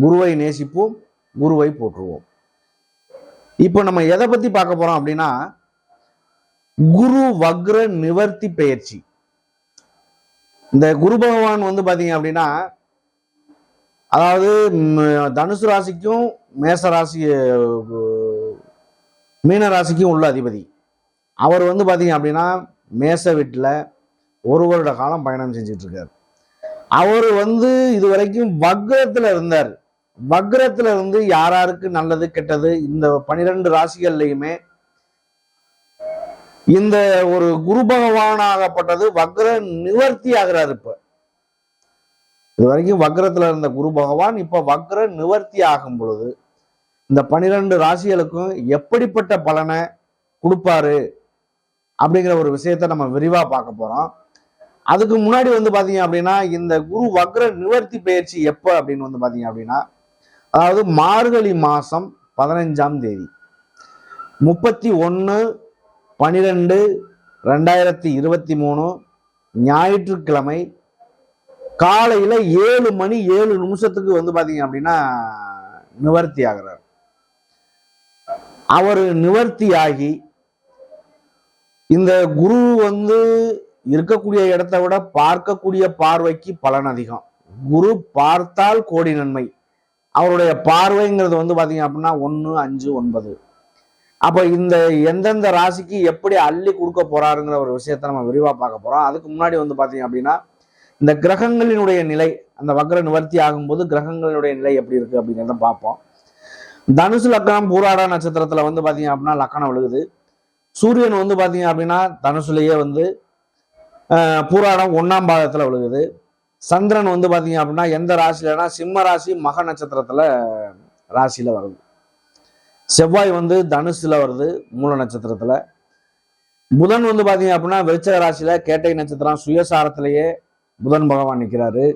குருவை நேசிப்போம் குருவை போற்றுவோம். இப்போ நம்ம எதை பத்தி பார்க்க போறோம் அப்படின்னா குரு வக்ர நிவர்த்தி பெயர்ச்சி. இந்த குரு பகவான் வந்து பாத்தீங்க அப்படின்னா அதாவது தனுசு ராசிக்கும் மேச ராசி மீன ராசிக்கும் உள்ள அதிபதி. அவர் வந்து பாத்தீங்க அப்படின்னா மேச வீட்டில் ஒரு வருட காலம் பயணம் செஞ்சுட்டு இருக்காரு. அவர் வந்து இது வரைக்கும் வக்ரத்துல இருந்தார். வக்ரத்துல இருந்து யாராருக்கு நல்லது கெட்டது இந்த பனிரெண்டு ராசிகள்லையுமே இந்த ஒரு குரு பகவானாகப்பட்டது வக்ர நிவர்த்தி ஆகிறார் இப்ப. இது வரைக்கும் வக்ரத்துல இருந்த குரு பகவான் இப்ப வக்ர நிவர்த்தி ஆகும் பொழுது இந்த பனிரெண்டு ராசிகளுக்கும் எப்படிப்பட்ட பலனை கொடுப்பாரு அப்படிங்கிற ஒரு விஷயத்த நம்ம விரிவா பார்க்க போறோம். அதுக்கு முன்னாடி வந்து பாத்தீங்க அப்படின்னா இந்த குரு வக்ர நிவர்த்தி பயிற்சி எப்போ அப்படின்னு வந்து பாத்தீங்க அப்படின்னா அதாவது மார்கழி மாதம் பதினஞ்சாம் தேதி. முப்பத்தி ஒன்று பன்னிரெண்டு ரெண்டாயிரத்தி இருபத்தி மூணு ஞாயிற்றுக்கிழமை காலையில் ஏழு மணி ஏழு நிமிஷத்துக்கு வந்து பார்த்தீங்க அப்படின்னா நிவர்த்தி ஆகிறார். அவர் நிவர்த்தி ஆகி இந்த குரு வந்து இருக்கக்கூடிய இடத்த விட பார்க்கக்கூடிய பார்வைக்கு பலன் அதிகம். குரு பார்த்தால் கோடி நன்மை. அவருடைய பார்வைங்கிறது வந்து பார்த்தீங்க அப்படின்னா ஒன்று அஞ்சு ஒன்பது. அப்போ இந்த எந்தெந்த ராசிக்கு எப்படி அள்ளி கொடுக்க போறாருங்கிற ஒரு விஷயத்த நம்ம விரிவாக பார்க்க போகிறோம் அதுக்கு முன்னாடி வந்து பார்த்தீங்க அப்படின்னா இந்த கிரகங்களினுடைய நிலை அந்த வக்ர நிவர்த்தி ஆகும்போது கிரகங்களினுடைய நிலை எப்படி இருக்குது அப்படிங்கிறத பார்ப்போம். தனுசு லக்கணம் பூராட நட்சத்திரத்தில் வந்து பார்த்தீங்க அப்படின்னா லக்கணம் விழுகுது. சூரியன் வந்து பார்த்தீங்க அப்படின்னா தனுசுலேயே வந்து பூராடம் ஒன்றாம் பாதத்தில் விழுகுது. சந்திரன் வந்து பார்த்தீங்க அப்படின்னா எந்த ராசியிலனா சிம்ம ராசி மக நட்சத்திரத்தில் ராசியில் வருது. செவ்வாய் வந்து தனுசில் வருது மூல நட்சத்திரத்தில். புதன் வந்து பார்த்தீங்க அப்படின்னா விருச்சக ராசியில கேட்டை நட்சத்திரம் சுயசாரத்திலேயே புதன் பகவான் நிற்கிறாரு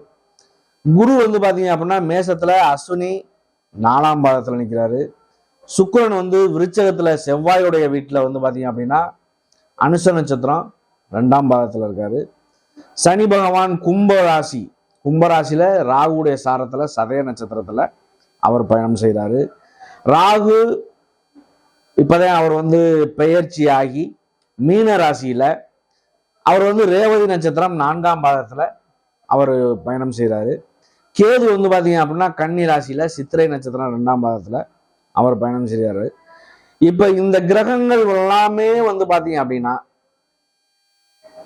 குரு வந்து பார்த்தீங்க அப்படின்னா மேசத்தில் அஸ்வினி நாலாம் பாதத்தில் நிற்கிறாரு சுக்கரன் வந்து விருச்சகத்தில் செவ்வாயுடைய வீட்டில் வந்து பார்த்தீங்க அப்படின்னா அனுச நட்சத்திரம் ரெண்டாம் பாதத்தில் இருக்காரு. சனி பகவான் கும்பராசி. கும்பராசியில் ராகுடைய சாரத்துல சதய நட்சத்திரத்துல அவர் பயணம் செய்கிறாரு ராகு இப்போதான் அவர் வந்து பெயர்ச்சி ஆகி மீன ராசியில அவர் வந்து ரேவதி நட்சத்திரம் நான்காம் பாதத்துல அவர் பயணம் செய்கிறாரு கேது வந்து பார்த்தீங்க அப்படின்னா கன்னி ராசியில் சித்திரை நட்சத்திரம் ரெண்டாம் பாகத்தில் அவர் பயணம் செய்கிறாரு இப்போ இந்த கிரகங்கள் எல்லாமே வந்து பார்த்தீங்க அப்படின்னா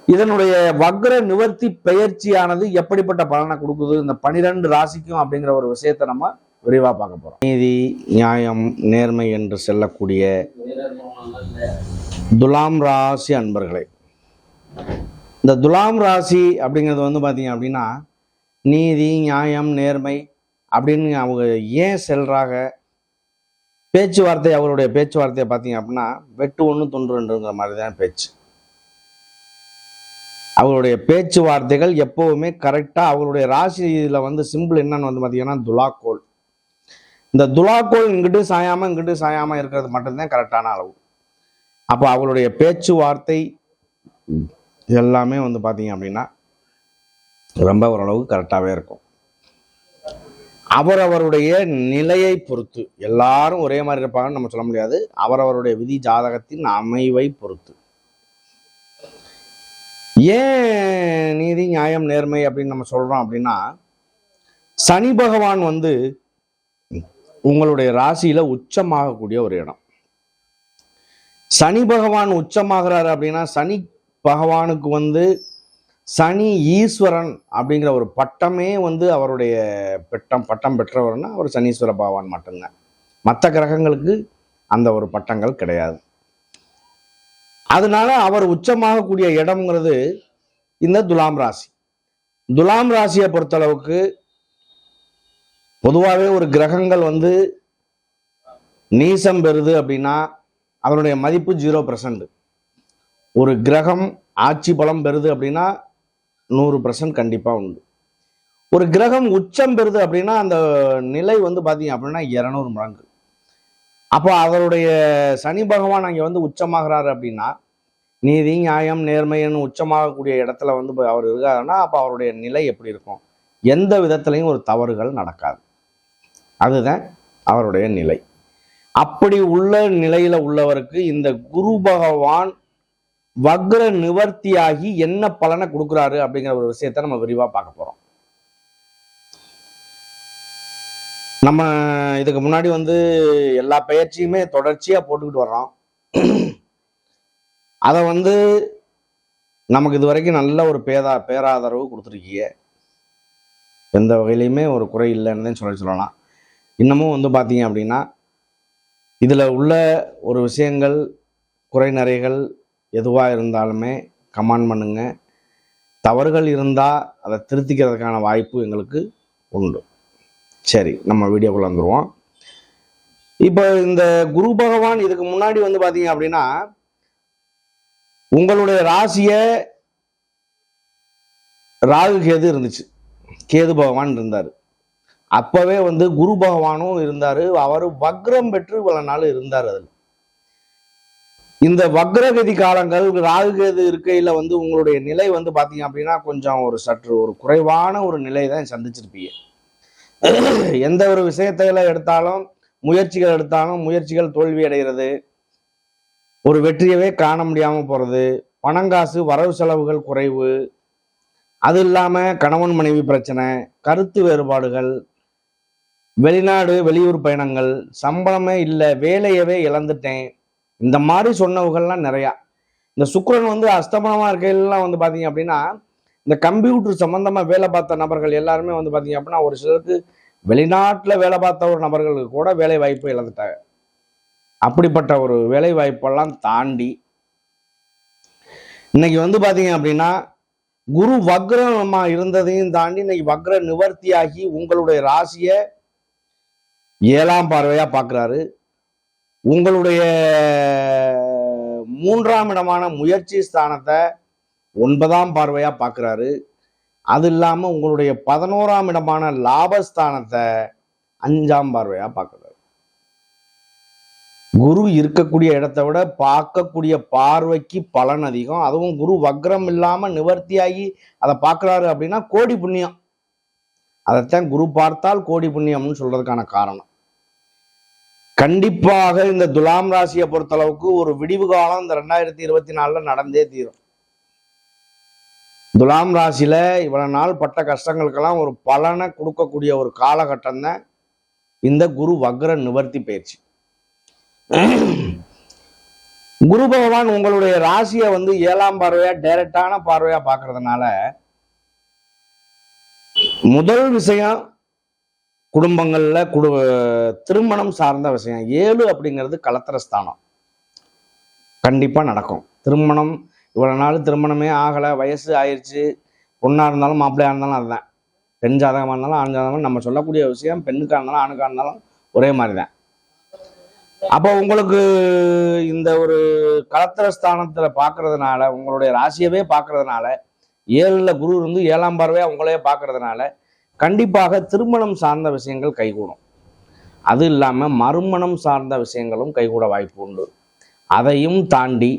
இதனுடைய வக்ர நிவர்த்தி பெயர்ச்சியானது எப்படிப்பட்ட பலனை கொடுக்குது? இந்த பனிரெண்டு ராசிக்கும் அப்படிங்கிற ஒரு விஷயத்தை நம்ம விரிவாக பார்க்க போறோம். நீதி நியாயம் நேர்மை என்று செல்லக்கூடிய துலாம் ராசி அன்பர்களே. இந்த துலாம் ராசி அப்படிங்கிறது வந்து பார்த்தீங்க அப்படின்னா நீதி நியாயம் நேர்மை அப்படின்னு அவங்க ஏன் செல்றாங்க? பேச்சுவார்த்தை அவருடைய பேச்சுவார்த்தையை பார்த்தீங்க அப்படின்னா வெட்டு ஒன்று தொன்று ரெண்டுங்கிற மாதிரி தான் பேச்சு. அவருடைய பேச்சுவார்த்தைகள் எப்பவுமே கரெக்டாக அவருடைய ராசியில் வந்து சிம்பிள் என்னன்னு வந்து பார்த்தீங்கன்னா துலாக்கோல். இந்த துலாக்கோல் இங்கிட்டு சாயாமல் இங்கிட்டு சாயாமல் இருக்கிறது மட்டும்தான் கரெக்டான அளவு. அப்போ அவருடைய பேச்சுவார்த்தை எல்லாமே வந்து பார்த்தீங்க அப்படின்னா ரொம்ப ஓரளவுக்கு கரெக்டாகவே இருக்கும். அவரவருடைய நிலையை பொறுத்து எல்லாரும் ஒரே மாதிரி இருப்பாங்கன்னு நம்ம சொல்ல முடியாது. அவரவருடைய விதி ஜாதகத்தின் அமைவை பொறுத்து. ஏன் நீதி நியாயம் நேர்மை அப்படின்னு நம்ம சொல்றோம் அப்படின்னா சனி பகவான் வந்து உங்களுடைய ராசியில உச்சமாகக்கூடிய ஒரு இடம். சனி பகவான் உச்சமாகிறாரு அப்படின்னா சனி பகவானுக்கு வந்து சனி ஈஸ்வரன் அப்படிங்கிற ஒரு பட்டமே வந்து அவருடைய பெட்டம் பட்டம் பெற்றவர்னா அவர் சனீஸ்வர பகவான் மட்டும்தான். மற்ற கிரகங்களுக்கு அந்த ஒரு பட்டங்கள் கிடையாது. அதனால அவர் உச்சமாகக்கூடிய இடம்ங்கிறது இந்த துலாம் ராசி. துலாம் ராசியை பொறுத்தளவுக்கு பொதுவாகவே ஒரு கிரகங்கள் வந்து நீசம் பெறுது அப்படின்னா அதனுடைய மதிப்பு ஜீரோ பர்சன்ட் ஒரு கிரகம் ஆட்சி பலம் பெறுது அப்படின்னா நூறு பர்சன்ட் கண்டிப்பாக உண்டு. ஒரு கிரகம் உச்சம் பெறுது அப்படின்னா அந்த நிலை வந்து பார்த்தீங்க அப்படின்னா இரநூறு மடங்கு. அப்போ அவருடைய சனி பகவான் அங்கே வந்து உச்சமாகிறாரு அப்படின்னா நீதி நியாயம் நேர்மைன்னு உச்சமாகக்கூடிய இடத்துல வந்து அவர் இருக்காருன்னா அப்போ அவருடைய நிலை எப்படி இருக்கும்? எந்த விதத்துலையும் ஒரு தவறுகள் நடக்காது. அதுதான் அவருடைய நிலை. அப்படி உள்ள நிலையில உள்ளவருக்கு இந்த குரு பகவான் வக்ர நிவர்த்தியாகி என்ன பலனை கொடுக்குறாரு அப்படிங்கிற ஒரு விஷயத்த நம்ம விரிவாக பார்க்க போகிறோம் நம்ம இதுக்கு முன்னாடி வந்து எல்லா பயிற்சியுமே தொடர்ச்சியாக போட்டுக்கிட்டு வர்றோம். அதை வந்து நமக்கு இது வரைக்கும் நல்ல ஒரு பேதா பேராதரவு கொடுத்துருக்கீங்க. எந்த வகையிலையுமே ஒரு குறை இல்லைன்னு தான் சொல்லி சொல்லலாம். இன்னமும் வந்து பார்த்தீங்க அப்படின்னா இதில் உள்ள ஒரு விஷயங்கள் குறை நிறைகள் எதுவாக இருந்தாலுமே கமெண்ட் பண்ணுங்கள் தவறுகள் இருந்தால் அதை திருத்திக்கிறதுக்கான வாய்ப்பு எங்களுக்கு உண்டு. சரி நம்ம வீடியோக்குள்ள வந்துடுவோம் இப்போ இந்த குரு பகவான் இதுக்கு முன்னாடி வந்து பார்த்தீங்க அப்படின்னா உங்களுடைய ராசியை ராகு கேது இருந்துச்சு. கேது பகவான் இருந்தார். அப்போவே வந்து குரு பகவானும் இருந்தார். அவர் வக்ரம் பெற்று பல நாள் இருந்தார் அதில். இந்த வக்ரகதி காலங்கள் ராகு கேது இருக்கையில் வந்து உங்களுடைய நிலை வந்து பார்த்தீங்க அப்படின்னா கொஞ்சம் ஒரு சற்று ஒரு குறைவான ஒரு நிலை தான் சந்திச்சிருப்பீங்க. எந்த ஒரு விஷயத்துல எடுத்தாலும் முயற்சிகள் எடுத்தாலும் முயற்சிகள் தோல்வி அடைகிறது. ஒரு வெற்றியவே காண முடியாமல் போகிறது பணங்காசு வரவு செலவுகள் குறைவு. அது இல்லாமல் கணவன் மனைவி பிரச்சனை கருத்து வேறுபாடுகள் வெளிநாடு வெளியூர் பயணங்கள் சம்பளமே இல்லை வேலையவே இழந்துட்டேன். இந்த மாதிரி சொன்னவுகள்லாம் நிறையா. இந்த சுக்கரன் வந்து அஸ்தமனமாக இருக்கையிலாம் வந்து பார்த்தீங்க அப்படின்னா இந்த கம்ப்யூட்டர் சம்பந்தமா வேலை பார்த்த நபர்கள் எல்லாருமே வந்து பார்த்தீங்க அப்படின்னா ஒரு சிலருக்கு வெளிநாட்டில் வேலை பார்த்த ஒரு நபர்களுக்கு கூட வேலை வாய்ப்பு இழந்துட்டாங்க. அப்படிப்பட்ட ஒரு வேலை வாய்ப்பெல்லாம் தாண்டி இன்னைக்கு வந்து பார்த்தீங்க அப்படின்னா குரு வக்ரமாக இருந்ததையும் தாண்டி இன்னைக்கு வக்ர நிவர்த்தியாகி உங்களுடைய ராசியை ஏழாம் பார்வையாக பார்க்குறாரு உங்களுடைய மூன்றாம் இடமான முயற்சி ஸ்தானத்தை ஒன்பதாம் பார்வையாக பார்க்குறாரு. அது இல்லாமல் உங்களுடைய பதினோராம் இடமான லாபஸ்தானத்தை அஞ்சாம் பார்வையாக பார்க்குறாரு. குரு இருக்கக்கூடிய இடத்தை விட பார்க்கக்கூடிய பார்வைக்கு பலன் அதிகம். அதுவும் குரு வக்ரம் இல்லாமல் நிவர்த்தியாகி அதை பார்க்குறாரு அப்படின்னா கோடி புண்ணியம். அதைத்தான் குரு பார்த்தால் கோடி புண்ணியம்னு சொல்றதுக்கான காரணம். கண்டிப்பாக இந்த துலாம் ராசியை பொறுத்தளவுக்கு ஒரு விடிவு காலம் இந்த ரெண்டாயிரத்தி இருபத்தி நாலில் நடந்தே தீரும். துலாம் ராசியில் இவ்வளோ நாள் பட்ட கஷ்டங்களுக்கெல்லாம் ஒரு பலனை கொடுக்கக்கூடிய ஒரு காலகட்டம் தான் இந்த குரு வக்ர நிவர்த்தி பயிற்சி. குரு பகவான் உங்களுடைய ராசியை வந்து ஏழாம் பார்வையா டைரக்டான பார்வையா பார்க்கறதுனால முதல் விஷயம் குடும்பங்களில் குடு திருமணம் சார்ந்த விஷயம். ஏழு அப்படிங்கிறது கலத்திர ஸ்தானம். கண்டிப்பாக நடக்கும். திருமணம் இவ்வளவு நாள் திருமணமே ஆகலை வயசு ஆயிடுச்சு பொண்ணா இருந்தாலும் மாப்பிள்ளையா இருந்தாலும் அதுதான். பெண் ஜாதகமாக இருந்தாலும் ஆண் ஜாதகமாக நம்ம சொல்லக்கூடிய விஷயம் பெண்ணுக்காக இருந்தாலும் ஆணுக்காக இருந்தாலும் ஒரே மாதிரி தான் அப்போ உங்களுக்கு இந்த ஒரு கலத்திர ஸ்தானத்தில் பார்க்கறதுனால உங்களுடைய ராசியவே பார்க்கறதுனால ஏழில் குரு இருந்து ஏழாம் பார்வையாக உங்களையே பார்க்கறதுனால கண்டிப்பாக திருமணம் சார்ந்த விஷயங்கள் கைகூடும். அது இல்லாமல் மறுமணம் சார்ந்த விஷயங்களும் கைகூட வாய்ப்பு உண்டு. அதையும் தாண்டி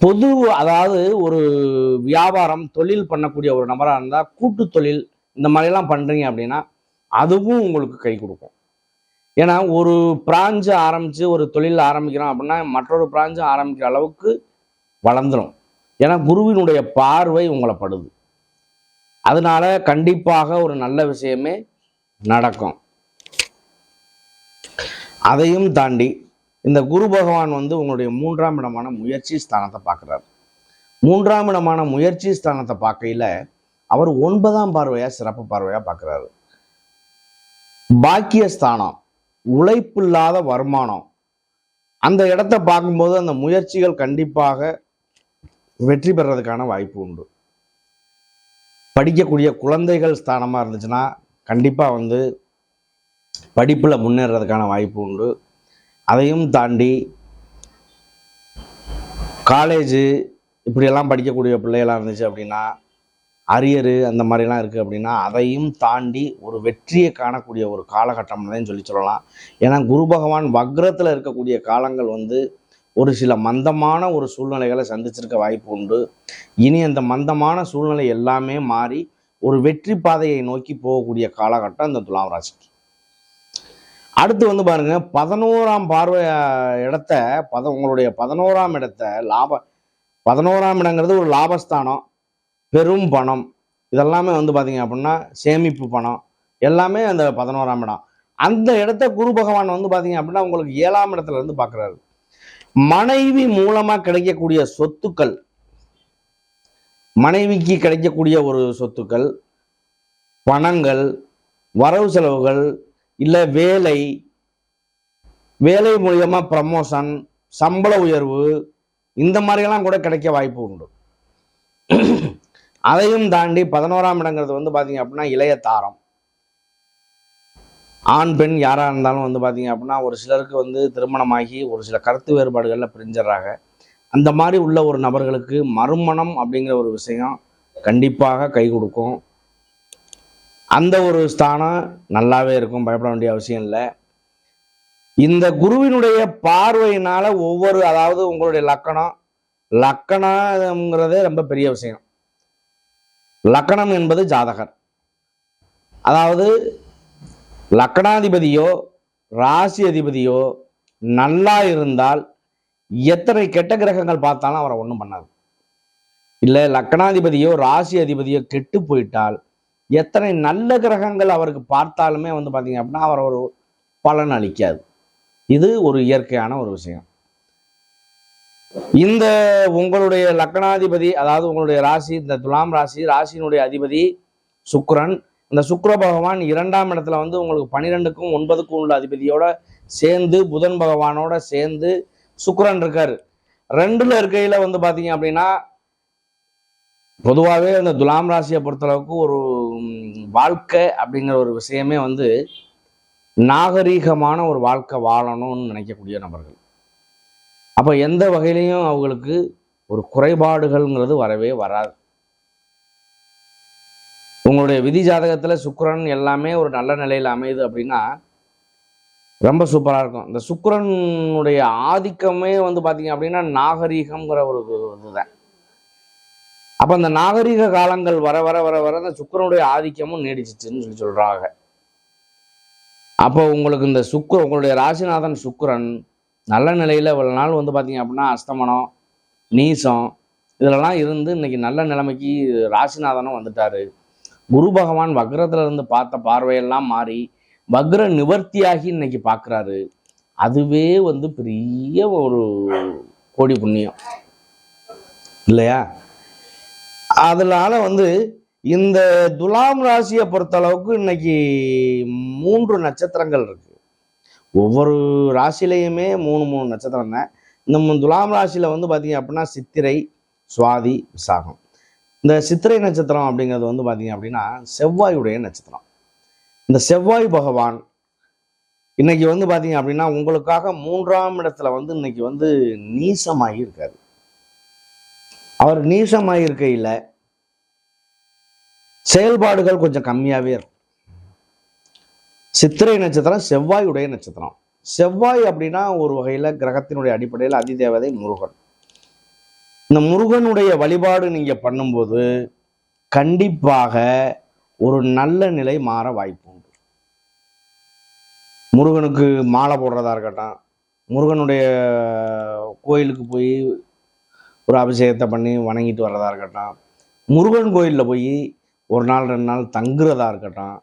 பொது அதாவது ஒரு வியாபாரம் தொழில் பண்ணக்கூடிய ஒரு நபராக இருந்தால் கூட்டு தொழில் இந்த மாதிரிலாம் பண்ணுறீங்க அப்படின்னா அதுவும் உங்களுக்கு கை கொடுக்கும். ஏன்னா ஒரு பிராஞ்சு ஆரம்பித்து ஒரு தொழில் ஆரம்பிக்கிறோம் அப்படின்னா மற்றொரு பிராஞ்சு ஆரம்பிக்கிற அளவுக்கு வளர்ந்துடும் ஏன்னா குருவினுடைய பார்வை உங்களை படுது. அதனால கண்டிப்பாக ஒரு நல்ல விஷயமே நடக்கும். அதையும் தாண்டி இந்த குரு பகவான் வந்து உங்களுடைய மூன்றாம் இடமான முயற்சி ஸ்தானத்தை பார்க்குறாரு. மூன்றாம் இடமான முயற்சி ஸ்தானத்தை பார்க்கையில் அவர் ஒன்பதாம் பார்வையாக சிறப்பு பார்வையாக பார்க்குறாரு. பாக்கிய ஸ்தானம் உழைப்பில்லாத வருமானம். அந்த இடத்த பார்க்கும்போது அந்த முயற்சிகள் கண்டிப்பாக வெற்றி பெறதுக்கான வாய்ப்பு உண்டு. படிக்கக்கூடிய குழந்தைகள் ஸ்தானமாக இருந்துச்சுன்னா கண்டிப்பாக வந்து படிப்பில் முன்னேறதுக்கான வாய்ப்பு உண்டு. அதையும் தாண்டி காலேஜு இப்படியெல்லாம் படிக்கக்கூடிய பிள்ளைகளாக இருந்துச்சு அப்படின்னா அரியரு அந்த மாதிரிலாம் இருக்குது அப்படின்னா அதையும் தாண்டி ஒரு வெற்றியை காணக்கூடிய ஒரு காலகட்டம் தான் சொல்லி சொல்லலாம். ஏன்னா குரு பகவான் வக்ரத்தில் இருக்கக்கூடிய காலங்கள் வந்து ஒரு சில மந்தமான ஒரு சூழ்நிலைகளை சந்திச்சிருக்க வாய்ப்பு உண்டு. இனி அந்த மந்தமான சூழ்நிலை எல்லாமே மாறி ஒரு வெற்றி பாதையை நோக்கி போகக்கூடிய காலகட்டம் இந்த துலாம் ராசிக்கு. அடுத்து வந்து பாருங்க பதினோராம் பார்வை இடத்த பத உங்களுடைய பதினோராம் இடத்த லாப பதினோராம் இடங்கிறது ஒரு லாபஸ்தானம் பெரும் பணம். இதெல்லாமே வந்து பார்த்தீங்க அப்படின்னா சேமிப்பு பணம். எல்லாமே அந்த பதினோராம் இடம். அந்த இடத்த குரு பகவான் வந்து பார்த்தீங்க அப்படின்னா உங்களுக்கு ஏழாம் இடத்துல இருந்து பார்க்குறாரு மனைவி மூலமாக கிடைக்கக்கூடிய சொத்துக்கள் மனைவிக்கு கிடைக்கக்கூடிய ஒரு சொத்துக்கள் பணங்கள் வரவு செலவுகள் இல்லை வேலை வேலை மூலியமாக ப்ரமோஷன் சம்பள உயர்வு இந்த மாதிரியெல்லாம் கூட கிடைக்க வாய்ப்பு உண்டு. அதையும் தாண்டி பதினோராம் இடங்கிறது வந்து பார்த்தீங்க அப்படின்னா இளைய தாரம். ஆண் பெண் யாராக இருந்தாலும் வந்து பார்த்தீங்க அப்படின்னா ஒரு சிலருக்கு வந்து திருமணமாகி ஒரு சில கருத்து வேறுபாடுகளில் பிரிஞ்சிடுறாங்க. அந்த மாதிரி உள்ள ஒரு நபர்களுக்கு மறுமணம் அப்படிங்கிற ஒரு விஷயம் கண்டிப்பாக கை கொடுக்கும். அந்த ஒரு ஸ்தானம் நல்லாவே இருக்கும் பயப்பட வேண்டிய அவசியம் இல்லை. இந்த குருவினுடைய பார்வையினால ஒவ்வொரு அதாவது உங்களுடைய லக்கணம் லக்கணங்கிறதே ரொம்ப பெரிய விஷயம். லக்கணம் என்பது ஜாதகர். அதாவது லக்கணாதிபதியோ ராசி அதிபதியோ நல்லா இருந்தால் எத்தனை கெட்ட கிரகங்கள் பார்த்தாலும் அவரை ஒன்றும் பண்ணாது. இல்லை லக்கணாதிபதியோ ராசி அதிபதியோ கெட்டு போயிட்டால் எத்தனை நல்ல கிரகங்கள் அவருக்கு பார்த்தாலுமே வந்து பார்த்தீங்க அப்படின்னா அவர் ஒரு பலன் அளிக்காது. இது ஒரு இயற்கையான ஒரு விஷயம். இந்த உங்களுடைய லக்கணாதிபதி அதாவது உங்களுடைய ராசி இந்த துலாம் ராசி ராசியினுடைய அதிபதி சுக்ரன் இந்த சுக்ர பகவான் இரண்டாம் இடத்துல வந்து உங்களுக்கு பன்னிரெண்டுக்கும் ஒன்பதுக்கும் உள்ள அதிபதியோட சேர்ந்து புதன் பகவானோட சேர்ந்து சுக்ரன் இருக்காரு. ரெண்டுல இருக்கையில் வந்து பார்த்தீங்க அப்படின்னா பொதுவாகவே அந்த துலாம் ராசியை பொறுத்தளவுக்கு ஒரு வாழ்க்கை அப்படிங்கிற ஒரு விஷயமே வந்து நாகரீகமான ஒரு வாழ்க்கை வாழணும்னு நினைக்கக்கூடிய நபர்கள். அப்போ எந்த வகையிலையும் அவங்களுக்கு ஒரு குறைபாடுகள்ங்கிறது வரவே வராது. உங்களுடைய விதி ஜாதகத்தில் சுக்கரன் எல்லாமே ஒரு நல்ல நிலையில் அமையுது அப்படின்னா ரொம்ப சூப்பராக இருக்கும். இந்த சுக்கரனுடைய ஆதிக்கமே வந்து பார்த்தீங்க அப்படின்னா நாகரீகம்ங்கிற ஒரு இதுதான். அப்போ அந்த நாகரிக காலங்கள் வர வர வர வர அந்த சுக்கிரனுடைய ஆதிக்கமும் நீடிச்சிச்சுன்னு சொல்லி சொல்கிறாங்க அப்போ உங்களுக்கு இந்த சுக்கிர உங்களுடைய ராசிநாதன் சுக்கரன் நல்ல நிலையில் இவ்வளோ நாள் வந்து பார்த்தீங்க அப்படின்னா அஸ்தமனம் நீசம் இதிலெல்லாம் இருந்து இன்னைக்கு நல்ல நிலைமைக்கு ராசிநாதனும் வந்துட்டாரு. குரு பகவான் வக்ரத்துல இருந்து பார்த்த பார்வையெல்லாம் மாறி வக்ர நிவர்த்தியாகி இன்னைக்கு பார்க்குறாரு அதுவே வந்து பெரிய ஒரு கோடி புண்ணியம். இல்லையா? அதனால வந்து இந்த துலாம் ராசியை பொறுத்தளவுக்கு இன்னைக்கு மூன்று நட்சத்திரங்கள் இருக்கு. ஒவ்வொரு ராசிலையுமே மூணு மூணு நட்சத்திரம் தான். இந்த துலாம் ராசியில வந்து பார்த்தீங்க அப்படின்னா சித்திரை சுவாதி விசாகம். இந்த சித்திரை நட்சத்திரம் அப்படிங்கிறது வந்து பார்த்தீங்க அப்படின்னா செவ்வாயுடைய நட்சத்திரம். இந்த செவ்வாய் பகவான் இன்னைக்கு வந்து பார்த்தீங்க அப்படின்னா உங்களுக்காக மூன்றாம் இடத்துல வந்து இன்னைக்கு வந்து நீசமாகி இருக்காரு. அவர் நீசமாக இருக்கையில் செயல்பாடுகள் கொஞ்சம் கம்மியாகவே இருக்கும். சித்திரை நட்சத்திரம் செவ்வாயுடைய நட்சத்திரம். செவ்வாய் அப்படின்னா ஒரு வகையில் கிரகத்தினுடைய அடிப்படையில் அதிதேவதை முருகன். இந்த முருகனுடைய வழிபாடு நீங்கள் பண்ணும்போது கண்டிப்பாக ஒரு நல்ல நிலை மாற வாய்ப்பு உண்டு. முருகனுக்கு மாலை போடுறதா இருக்கட்டும் முருகனுடைய கோயிலுக்கு போய் ஒரு அபிஷேகத்தை பண்ணி வணங்கிட்டு வர்றதா இருக்கட்டும். முருகன் கோயிலில் போய் ஒரு நாள் ரெண்டு நாள் தங்குறதா இருக்கட்டும்.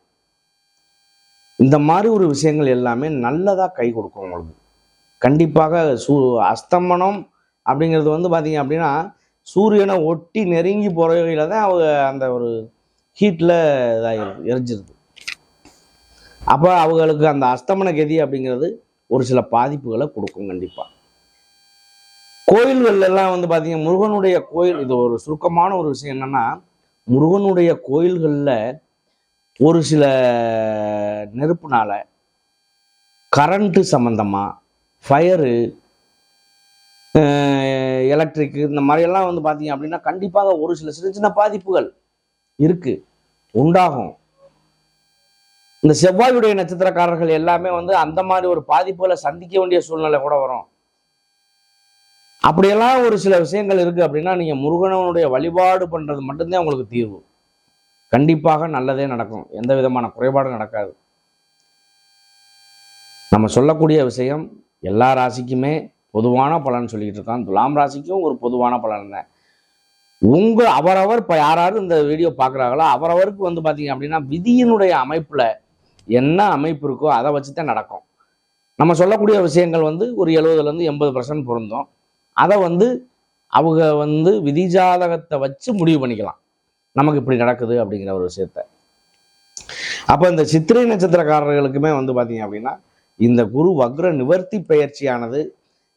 இந்த மாதிரி ஒரு விஷயங்கள் எல்லாமே நல்லதாக கை கொடுக்கும் உங்களுக்கு. கண்டிப்பாக சூ அஸ்தமனம் அப்படிங்கிறது வந்து பார்த்தீங்க அப்படின்னா சூரியனை ஒட்டி நெருங்கி போகிறவையில் தான் அவங்க அந்த ஒரு ஹீட்டில் இதாகிருது எரிஞ்சிருது. அப்போ அவங்களுக்கு அந்த அஸ்தமன கதி அப்படிங்கிறது ஒரு சில பாதிப்புகளை கொடுக்கும் கண்டிப்பாக கோயில்கள் எல்லாம் வந்து பார்த்தீங்கன்னா முருகனுடைய கோயில் இது ஒரு சுருக்கமான ஒரு விஷயம் என்னன்னா முருகனுடைய கோயில்களில் ஒரு சில நெருப்புனால கரண்ட்டு சம்மந்தமாக ஃபயரு எலக்ட்ரிக்கு இந்த மாதிரியெல்லாம் வந்து பார்த்தீங்க அப்படின்னா கண்டிப்பாக ஒரு சில சின்ன சின்ன பாதிப்புகள் இருக்குது உண்டாகும். இந்த செவ்வாயுடைய நட்சத்திரக்காரர்கள் எல்லாமே வந்து அந்த மாதிரி ஒரு பாதிப்புகளை சந்திக்க வேண்டிய சூழ்நிலை கூட வரும். அப்படியெல்லாம் ஒரு சில விஷயங்கள் இருக்கு அப்படின்னா நீங்க முருகனவனுடைய வழிபாடு பண்றது மட்டும்தான் உங்களுக்கு தீர்வு. கண்டிப்பாக நல்லதே நடக்கும். எந்த விதமான குறைபாடும் நடக்காது. நம்ம சொல்லக்கூடிய விஷயம் எல்லா ராசிக்குமே பொதுவான பலன் சொல்லிட்டு இருக்கான். துலாம் ராசிக்கும் ஒரு பொதுவான பலன் தான். உங்க அவரவர் இப்போ யாராவது இந்த வீடியோ பார்க்குறாங்களோ அவரவருக்கு வந்து பார்த்தீங்க அப்படின்னா விதியினுடைய அமைப்பில் என்ன அமைப்பு இருக்கோ அதை வச்சு தான் நடக்கும். நம்ம சொல்லக்கூடிய விஷயங்கள் வந்து ஒரு எழுபதுலேருந்து எண்பது பர்சன்ட் பொருந்தோம். அதை வந்து அவங்க வந்து விதி ஜாதகத்தை வச்சு முடிவு பண்ணிக்கலாம். நமக்கு இப்படி நடக்குது அப்படிங்கிற ஒரு விஷயத்த. அப்போ இந்த சித்திரை நட்சத்திரக்காரர்களுக்குமே வந்து பார்த்தீங்க அப்படின்னா இந்த குரு வக்ர நிவர்த்தி பயிற்சியானது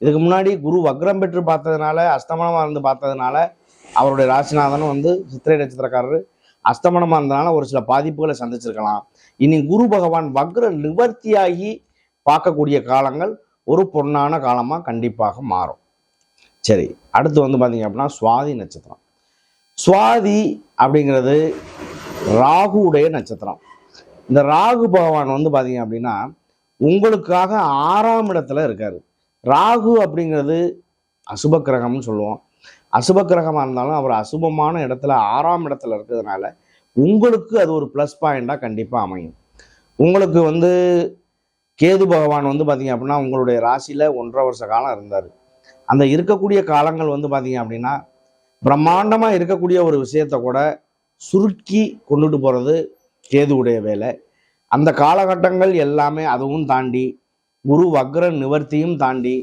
இதுக்கு முன்னாடி குரு வக்ரம் பெற்று பார்த்ததுனால அஸ்தமனமாக இருந்து பார்த்ததுனால அவருடைய ராசிநாதனும் வந்து சித்திரை நட்சத்திரக்காரர் அஸ்தமனமாக இருந்தனால ஒரு சில பாதிப்புகளை சந்திச்சிருக்கலாம். இனி குரு பகவான் வக்ர நிவர்த்தியாகி பார்க்கக்கூடிய காலங்கள் ஒரு பொன்னான காலமாக கண்டிப்பாக மாறும். சரி அடுத்து வந்து பார்த்தீங்க அப்படின்னா சுவாதி நட்சத்திரம். சுவாதி அப்படிங்கிறது ராகுவுடைய நட்சத்திரம். இந்த ராகு பகவான் வந்து பார்த்தீங்க அப்படின்னா உங்களுக்காக ஆறாம் இடத்துல இருக்கார். ராகு அப்படிங்கிறது அசுப கிரகம்னு சொல்லுவோம். அசுப கிரகமாக இருந்தாலும் அவர் அசுபமான இடத்துல ஆறாம் இடத்துல இருக்கிறதுனால உங்களுக்கு அது ஒரு ப்ளஸ் பாயிண்டாக கண்டிப்பாக அமையும். உங்களுக்கு வந்து கேது பகவான் வந்து பார்த்தீங்க அப்படின்னா உங்களுடைய ராசியில் ஒன்றரை வருஷ காலம் இருந்தார். அந்த இருக்கக்கூடிய காலங்கள் வந்து பார்த்தீங்க அப்படின்னா பிரம்மாண்டமாக இருக்கக்கூடிய ஒரு விஷயத்த கூட சுருக்கி கொண்டுட்டு போகிறது கேதுவுடைய வேலை. அந்த காலகட்டங்கள் எல்லாமே அதுவும் தாண்டி குரு வக்ர நிவர்த்தியும் தாண்டி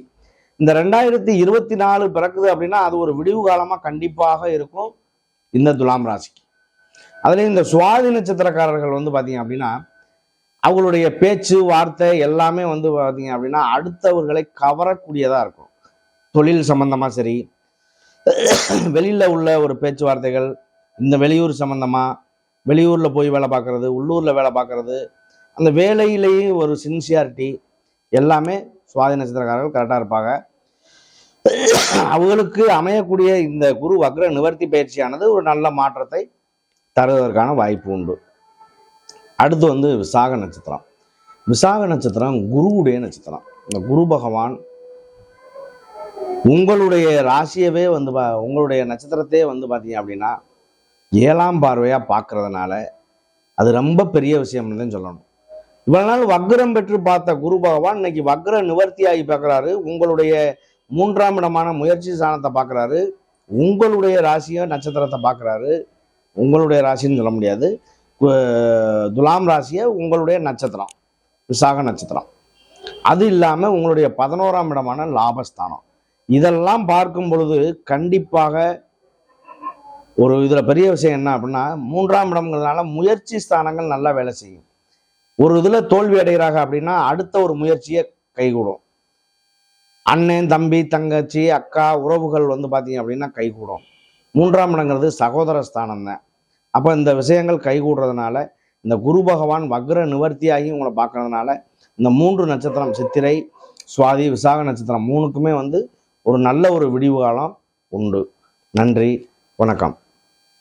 இந்த ரெண்டாயிரத்தி இருபத்தி நாலு பிறக்குது அப்படின்னா அது ஒரு விடிவு காலமாக கண்டிப்பாக இருக்கும் இந்த துலாம் ராசிக்கு. அதுலேயும் இந்த சுவாதி நட்சத்திரக்காரர்கள் வந்து பார்த்தீங்க அப்படின்னா அவங்களுடைய பேச்சு வார்த்தை எல்லாமே வந்து பார்த்தீங்க அப்படின்னா அடுத்தவர்களை கவரக்கூடியதாக இருக்கும். தொழில் சம்பந்தமாக சரி வெளியில் உள்ள ஒரு பேச்சுவார்த்தைகள் இந்த வெளியூர் சம்பந்தமாக வெளியூரில் போய் வேலை பார்க்குறது உள்ளூரில் வேலை பார்க்குறது அந்த வேலையிலேயே ஒரு சின்சியாரிட்டி எல்லாமே சுவாதி நட்சத்திரக்காரர்கள் கரெக்டாக இருப்பாங்க. அவங்களுக்கு அமையக்கூடிய இந்த குரு வக்ர நிவர்த்தி பயிற்சியானது ஒரு நல்ல மாற்றத்தை தருவதற்கான வாய்ப்பு உண்டு. அடுத்து வந்து விசாக நட்சத்திரம். விசாக நட்சத்திரம் குருவுடைய நட்சத்திரம். இந்த குரு பகவான் உங்களுடைய ராசியவே வந்து பா- உங்களுடைய நட்சத்திரத்தையே வந்து பார்த்தீங்க அப்படின்னா ஏழாம் பார்வையாக பார்க்கறதுனால அது ரொம்ப பெரிய விஷயம்னு தான் சொல்லணும். இவ்வளவு நாள் வக்ரம் பெற்று பார்த்த குரு பகவான் இன்னைக்கு வக்ர நிவர்த்தியாகி பார்க்குறாரு. உங்களுடைய மூன்றாம் இடமான முயற்சி சாணத்தை பார்க்குறாரு. உங்களுடைய ராசியை நட்சத்திரத்தை பார்க்குறாரு. உங்களுடைய ராசின்னு சொல்ல முடியாது. துலாம் ராசியை உங்களுடைய நட்சத்திரம் விசாக நட்சத்திரம். அது இல்லாமல் உங்களுடைய பதினோராம் இடமான லாபஸ்தானம். இதெல்லாம் பார்க்கும் பொழுது கண்டிப்பாக ஒரு இதில் பெரிய விஷயம் என்ன அப்படின்னா மூன்றாம் இடம்ங்கிறதுனால முயற்சி ஸ்தானங்கள் நல்லா வேலை செய்யும். ஒரு இதில் தோல்வி அடைகிறாங்க அப்படின்னா அடுத்த ஒரு முயற்சியை கைகூடும். அண்ணன் தம்பி தங்கச்சி அக்கா உறவுகள் வந்து பார்த்தீங்க அப்படின்னா கைகூடும். மூன்றாம் இடங்கிறது சகோதர ஸ்தானம் தான். அப்போ இந்த விஷயங்கள் கைகூடுறதுனால இந்த குரு பகவான் வக்ர நிவர்த்தியாகி உங்களை பார்க்கறதுனால இந்த மூன்று நட்சத்திரம் சித்திரை சுவாதி விசாக நட்சத்திரம் மூணுக்குமே வந்து ஒரு நல்ல ஒரு விடிவு காலம் உண்டு. நன்றி வணக்கம்.